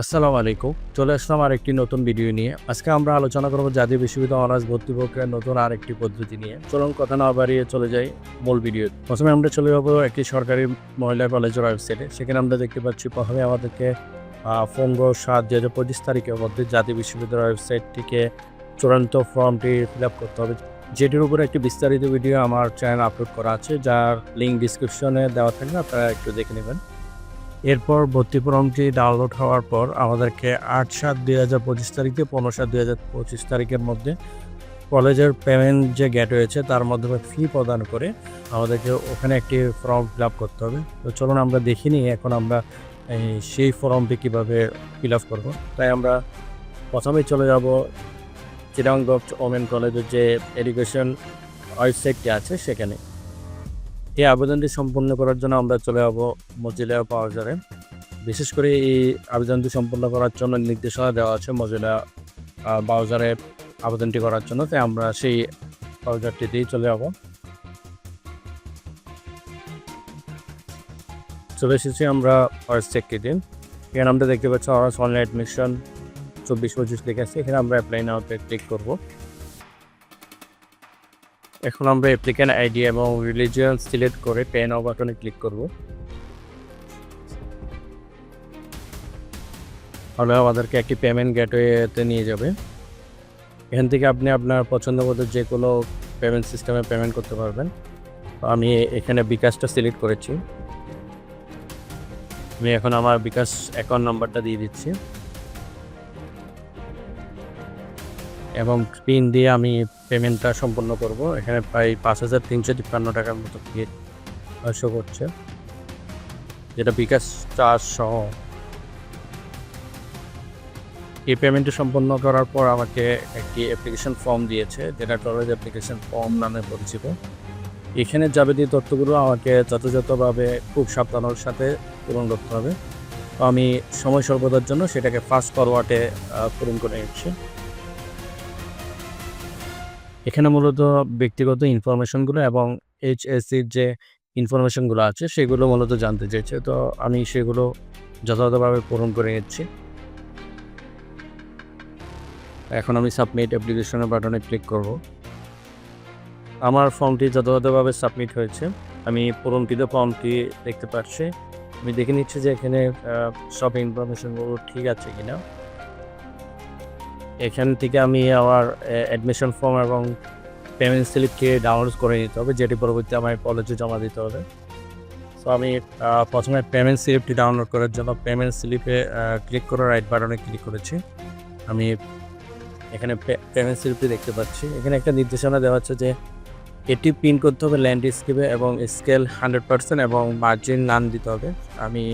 আসসালামু আলাইকুম। চলে আসলাম আরেকটি নতুন ভিডিও নিয়ে। আজকে আমরা আলোচনা করব জাতীয় বিশ্ববিদ্যালয় অনার্স ভর্তি প্রক্রিয়ার নতুন আরেকটি পদ্ধতি নিয়ে। চলুন কথা না বাড়িয়ে চলে যাই মূল ভিডিও প্রথমে আমরা চলে যাব একটি সরকারি মহিলা কলেজের ওয়েবসাইটে সেখানে আমরা দেখতে পাচ্ছি প্রথমে আমাদেরকে পনেরো সাত দু হাজার পঁচিশ তারিখের মধ্যে জাতীয় বিশ্ববিদ্যালয় ওয়েবসাইটটিকে চূড়ান্ত ফর্মটি ফিল আপ করতে হবে। যেটির উপরে একটি বিস্তারিত ভিডিও আমার চ্যানেল আপলোড করা আছে। যার লিঙ্ক ডিসক্রিপশনে দেওয়া থাকবে। আপনারা একটু দেখে নেবেন। এরপর ভর্তি ফর্মটি ডাউনলোড হওয়ার পর আমাদেরকে আট সাত দুই হাজার পঁচিশ তারিখ পনেরো সাত দুই হাজার পঁচিশ তারিখের মধ্যে কলেজের পেমেন্ট যে গেট হয়েছে তার মাধ্যমে ফি প্রদান করে আমাদেরকে ওখানে একটি ফর্ম ফিল আপ করতে হবে। তো চলুন আমরা দেখিনি এখন আমরা সেই ফর্মটি কীভাবে ফিল আপ করব। তাই আমরা প্রথমেই চলে যাব চিরাঙ্গভ ওমেন কলেজের যে এডুকেশন ওয়েবসাইটটি আছে সেখানে। এই আবেদনটি সম্পূর্ণ করার জন্য আমরা চলে যাব মজিলা ব্রাউজারে বিশেষ করে এই আবেদনটি সম্পূর্ণ করার জন্য নির্দেশনা দেওয়া আছে মজিলা ব্রাউজারে আবেদনটি করার জন্য। তাই আমরা সেই ব্রাউজারটিতেই চলে যাব। চলে এসেছি আমরা ফার্স্ট চেকটিতে এখানে আমরা দেখতে পাচ্ছি অনার্স অনলাইন অ্যাডমিশন চব্বিশ পঁচিশ লিখে আছে। এখানে আমরা অ্যাপ্লাই নাওতে ক্লিক করব। এখন আমরা অ্যাপ্লিক্যান্ট আইডি এবং রিলিজিয়ান সিলেক্ট করে পে নাও বাটনে ক্লিক করব। তাহলে আমাদেরকে একটি পেমেন্ট গেটওয়েতে নিয়ে যাবে। এখান থেকে আপনি আপনার পছন্দ মতো যে কোনো পেমেন্ট সিস্টেমে পেমেন্ট করতে পারবেন। আমি এখানে বিকাশটা সিলেক্ট করেছি। আমি এখন আমার বিকাশ অ্যাকাউন্ট নাম্বারটা দিয়ে দিচ্ছি। এবং পিন দিয়ে আমি পেমেন্টটা সম্পন্ন করব। এখানে প্রায় পাঁচ হাজার তিনশো তিপ্পান্ন টাকার মতো শো করছে। যেটা বিকাশ চার্জ সহ। এই পেমেন্টটি সম্পন্ন করার পর আমাকে একটি অ্যাপ্লিকেশন ফর্ম দিয়েছে, যেটা কলেজ অ্যাপ্লিকেশন ফর্ম নামে পরিচিত। এখানে যাবতীয় তথ্যগুলো আমাকে যথাযথভাবে খুব সাবধানের সাথে পূরণ করতে হবে। তো আমি সময় সর্বদার জন্য সেটাকে ফাস্ট ফরওয়ার্ডে পূরণ করে নিচ্ছি। এখানে মূলত ব্যক্তিগত ইনফরমেশনগুলো এবং এইচএসসির যে ইনফরমেশনগুলো আছে, সেগুলো মূলত জানতে চেয়েছে তো আমি সেগুলো যথাযথভাবে পূরণ করে নিচ্ছি। এখন আমি সাবমিট অ্যাপ্লিকেশনের বাটনে ক্লিক করব। আমার ফর্মটি যথাযথভাবে সাবমিট হয়েছে। আমি পূরণকৃত ফর্মটি দেখতে পাচ্ছি। আমি দেখে নিচ্ছি যে এখানে সব ইনফরমেশনগুলো ঠিক আছে কিনা। এখান থেকে আমি আমার অ্যাডমিশন ফর্ম এবং পেমেন্ট স্লিপকে ডাউনলোড করে নিতে হবে, যেটি পরবর্তী আমার কলেজে জমা দিতে হবে। সো আমি প্রথমে পেমেন্ট স্লিপটি ডাউনলোড করার জন্য পেমেন্ট স্লিপে ক্লিক করে রাইট বাটনে ক্লিক করেছি। আমি এখানে পেমেন্ট স্লিপটি দেখতে পাচ্ছি। এখানে একটা নির্দেশনা দেওয়া হচ্ছে যে, এটি পিন করতে হবে ল্যান্ডস্কেপে এবং স্কেল হান্ড্রেড পার্সেন্ট এবং মার্জিন নান দিতে হবে। আমি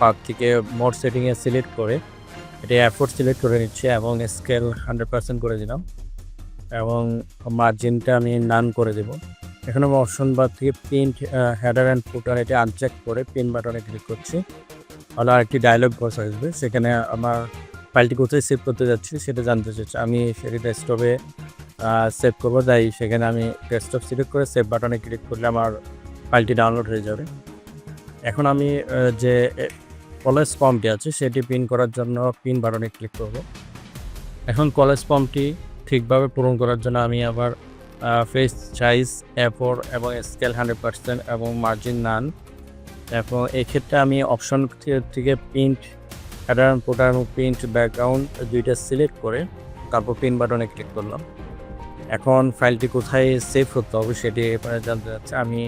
পার্ক থেকে মোড সেটিংয়ে সিলেক্ট করে এটা এয়ারফোর্ট সিলেক্ট করে নিচ্ছি এবং স্কেল হান্ড্রেড পার্সেন্ট করে দিলাম। এবং মার্জিনটা আমি নান করে দেব। এখন আমি অপশন বার থেকে প্রিন্ট হেডার অ্যান্ড ফুটার এটা আনচেক করে পিন বাটনে ক্লিক করছি। তাহলে আরেকটি ডায়লগ বক্স আসবে। সেখানে আমার ফাইলটি কোথায় সেভ করতে যাচ্ছি সেটা জানতে চাচ্ছি আমি সেটি ডেস্কটপে সেভ করব। তাই সেখানে আমি ডেস্কটপ সিলেক্ট করে সেভ বাটনে ক্লিক করলে আমার ফাইলটি ডাউনলোড হয়ে যাবে। এখন আমি যে কলেজ ফর্মটি আছে, সেটি পিন করার জন্য পিন বাটনে ক্লিক করব। এখন কলেজ ফর্মটি ঠিকভাবে পূরণ করার জন্য আমি আবার ফেস সাইজ অ্যাপোর এবং স্কেল হান্ড্রেড পার্সেন্ট এবং মার্জিন নান এবং এক্ষেত্রে আমি অপশন থেকে প্রিন্ট প্যাটার্ন এবং প্রিন্ট ব্যাকগ্রাউন্ড দুইটা সিলেক্ট করে তারপর পিন বাটনে ক্লিক করলাম। এখন ফাইলটি কোথায় সেভ করতে হবে সেটি এবারে জানতে চাচ্ছে। আমি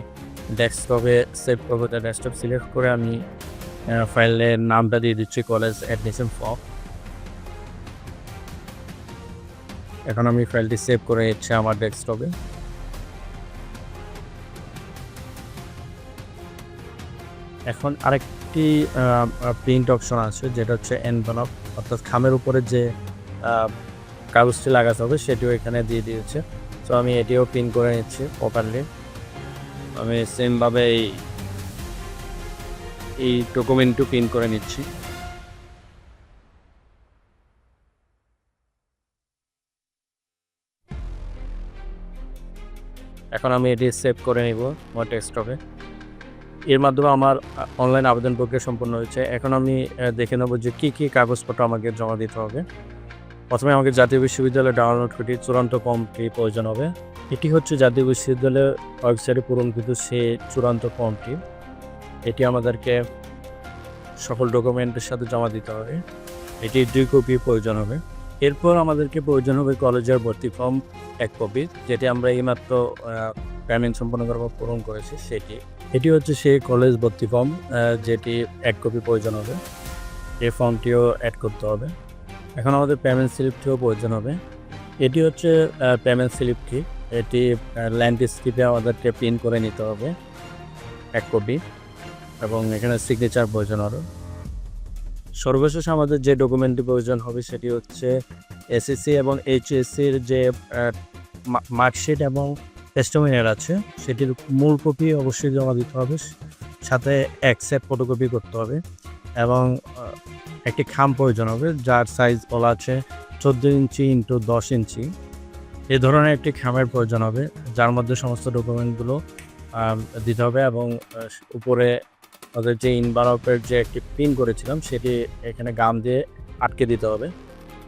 ডেস্কটপে সেভ করব ডেস্কটপ সিলেক্ট করে আমি ফাইলের নামটা দিয়ে দিচ্ছি কলেজ অ্যাডমিশন ফর্ম এখন আমি ফাইলটি সেভ করে নিচ্ছি আমার ডেস্কটপে এখন আরেকটি প্রিন্ট অপশন আছে, যেটা হচ্ছে এনভেলপ অর্থাৎ খামের উপরে যে কাগজটি লাগাতে হবে, সেটিও এখানে দিয়ে দিয়েছে। তো আমি এটিও প্রিন্ট করে নিচ্ছি প্রপারলি আমি সেমভাবে এই এই ডকুমেন্টটু প্রিন্ট করে নিচ্ছি। এখন আমি এটি সেভ করে নিব আমার ডেস্কটপে এর মাধ্যমে আমার অনলাইন আবেদন প্রক্রিয়া সম্পন্ন হয়েছে। এখন আমি দেখে নেব যে কী কী কাগজপত্র আমাকে জমা দিতে হবে। প্রথমে আমাকে জাতীয় বিশ্ববিদ্যালয়ে ডাউনলোড করে চূড়ান্ত ফর্মটি প্রয়োজন হবে। এটি হচ্ছে জাতীয় বিশ্ববিদ্যালয়ের ওয়েবসাইটে পূরণকৃত সে চূড়ান্ত ফর্মটি এটি আমাদেরকে সকল ডকুমেন্টের সাথে জমা দিতে হবে। এটি দুই কপি প্রয়োজন হবে। এরপর আমাদেরকে প্রয়োজন হবে কলেজের ভর্তি ফর্ম এক কপি, যেটি আমরা এইমাত্র পেমেন্ট সম্পন্ন করার পর পূরণ করেছি সেটি। এটি হচ্ছে সেই কলেজ ভর্তি ফর্ম যেটি এক কপি প্রয়োজন হবে। এই ফর্মটিও অ্যাড করতে হবে। এখন আমাদের পেমেন্ট স্লিপটিও প্রয়োজন হবে। এটি হচ্ছে পেমেন্ট স্লিপটি এটি ল্যান্ডস্কেপে আমাদেরকে প্রিন্ট করে নিতে হবে এক কপি। এবং এখানে সিগনেচার প্রয়োজন আরও সর্বশেষ আমাদের যে ডকুমেন্টটি প্রয়োজন হবে সেটি হচ্ছে এসএসসি এবং এইচএসসির যে মার্কশিট এবং টেস্টমেন্টের আছে, সেটির মূল কপি অবশ্যই জমা দিতে হবে, সাথে অ্যাকসেপ্ট ফটোকপি করতে হবে এবং একটি খাম প্রয়োজন হবে, যার সাইজ বলা আছে চোদ্দ ইঞ্চি ইন্টু দশ ইঞ্চি। এই ধরনের একটি খামের প্রয়োজন হবে, যার মধ্যে সমস্ত ডকুমেন্টগুলো দিতে হবে এবং উপরে ওদের যে ইনভারপের যে একটি পিন করেছিলাম, সেটি এখানে গাম দিয়ে আটকে দিতে হবে।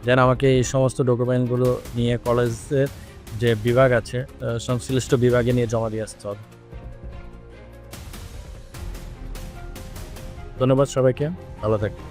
দেন আমাকে এই সমস্ত ডকুমেন্টগুলো নিয়ে কলেজের যে বিভাগ আছে সংশ্লিষ্ট বিভাগে নিয়ে জমা দিয়ে আসতে হবে। ধন্যবাদ সবাইকে। ভালো থাকবেন।